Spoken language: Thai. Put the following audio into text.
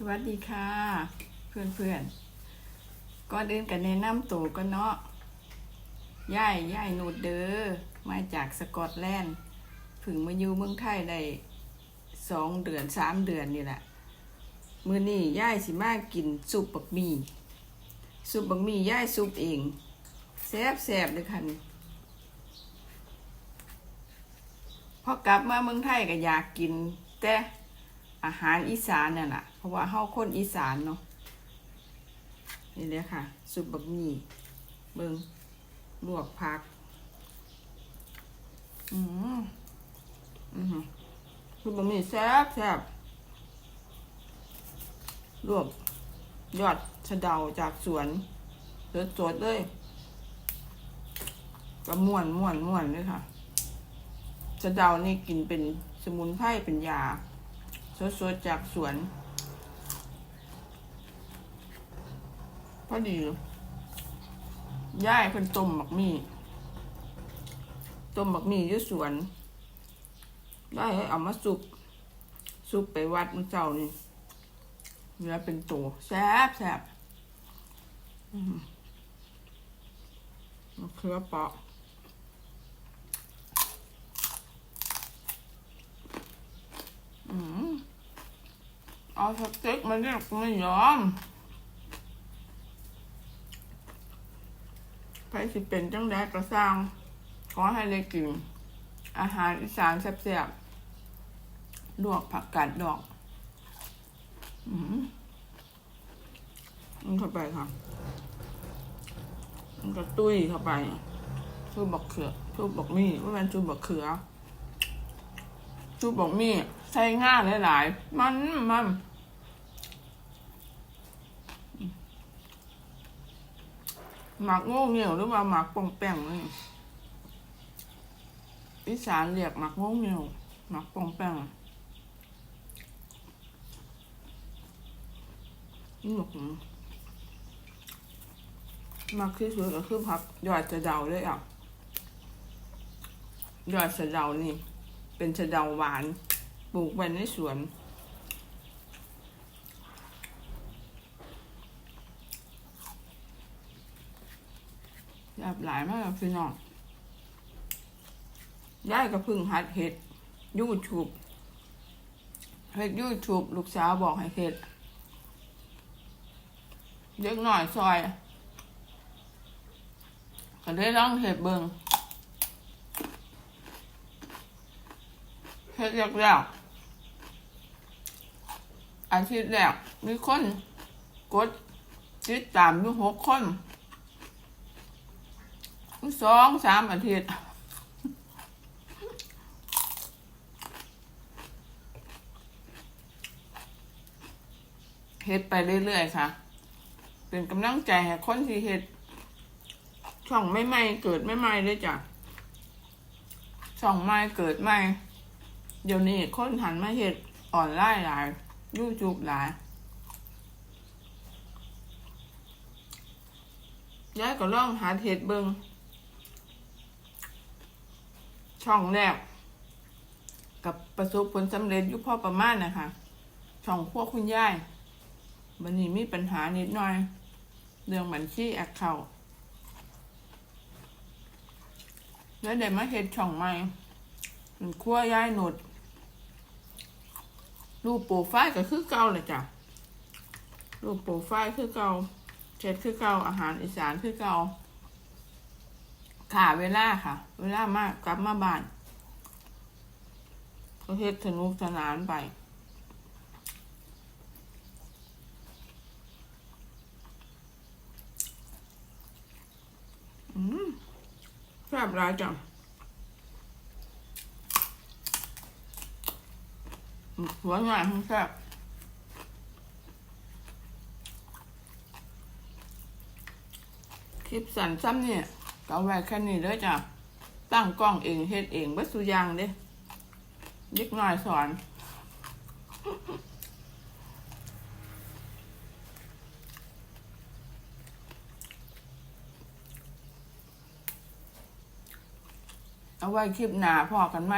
สวัสดีค่ะ เพื่อนเพื่อนๆก่อนอื่นกันแนะนำตัวก็เนาะย่ายย่ายนูดเดอมาจากสกอตแลนด์เพึ่งมาอยู่เมืองไทยได้สองเดือนสามเดือนนี่แหละมือนี้ย่ายสิมากินซุปบักหมี่ซุปบักหมี่ย่ายซุปเองแซ่บแซ่บเลยค่ะนี่พอกลับมาเมืองไทยก็อยากกินแต่อาหารอีสานเนี่ยแหละ ราะว่าเฮาคนอีสานเนาะนี่เลยค่ะซุปบักหมี่เบิงลวกผัก อืมอืมซุปบักหมี่แซ่บแซ่บลวกยอดสะเดาจากสวนสดๆเลยก็ม่วนม่วนม่วนเลยค่ะสะเดานี่กินเป็นสมุนไพรเป็นยาสดๆจากสวน พอดีย่ายเพิ่นต้มหมักมี่ต้มหมักมี่อยู่สวนได้ให้เอามาสุกสุกไปวัดมื้อเจ้านี่เนื้อเป็นตัวแซ่บแซ่บอืมมะเขือเปราะอืมเอาสเต็กมาเรียกไม่ยอม ไปสิเป็นจังได้กระสร้าง ขอให้ได้กิน อาหารอีสานแซ่บๆลวกผักกาดดอก อืมมันเข้าไปค่ะ มันก็ตุ้ยเข้าไปชูบักเขือชูบักมี่ว่ามันชูบักเขือชูบักมี่ใส่ง่ายหลายๆ มันมัน หมักโง่เงี่ยวหรือว่าหมักป่องแป้งนี่อีสานเรียกหมักโง่เงี่ยวหมักป่องแป้งนี่หมกหมักที่สุดก็คือผักยอดสะเดาเลยอะยอดสะเดานี่ เป็นสะเดาหวาน ปลูกไว้ในสวน ยาบหลายมากพี่น้องย้ายก็เพึ่งหัดเห็ดยูทูบเห็ดยูทูบลูกสาวบอกให้เห็ดเล็กหน่อยซอย ก็ได้ลองเห็ดเบิงเห็ดแรกแล้วอาทิตย์แรกมีคนกดติดตามอยู่หกคน สองสามอาทิตย์เฮ็ดไปเรื่อยๆค่ะ เป็นกำลังใจให้คนที่เฮ็ดช่องไม่ใหม่เกิดไม่ใหม่เลยจ้ะช่องใหม่เกิดใหม่เดี๋ยวนี้คนหันมาเฮ็ดออนไลน์หลายยูทูบหลายยายก็ลองหาเฮ็ดเบิง ช่องแรก กับประสบผลสำเร็จยู่พอประมาณนะคะ ช่องพวกคุณยายวันนี้มีปัญหานิดหน่อย เรื่องบัญชีแอคเคาท์แล้วเดี๋ยวมาเฮ็ดช่องใหม่เป็นครัวยายหนุดรูปโปรไฟล์ก็คือเก่าเลยจ้ะรูปโปรไฟล์คือเก่าเช็ดคือเก่าอาหารอีสานคือเก่า ค่ะเวลาค่ะ เวลามากกลับมาบ้านก็เฮ็ดสนุกสนานไปอืมแซ่บหลายจังหัวงานทั้งแซ่บคลิปสั่นซ้ำเนี่ย ก็เอาไว้แค่นี้เลยจ้ะ ตั้งกล้องเองเฮ็ดเองเบัสุยางเด้ยิกหน่อยสอนเอาไว้คลิปหน้าพอกันไหม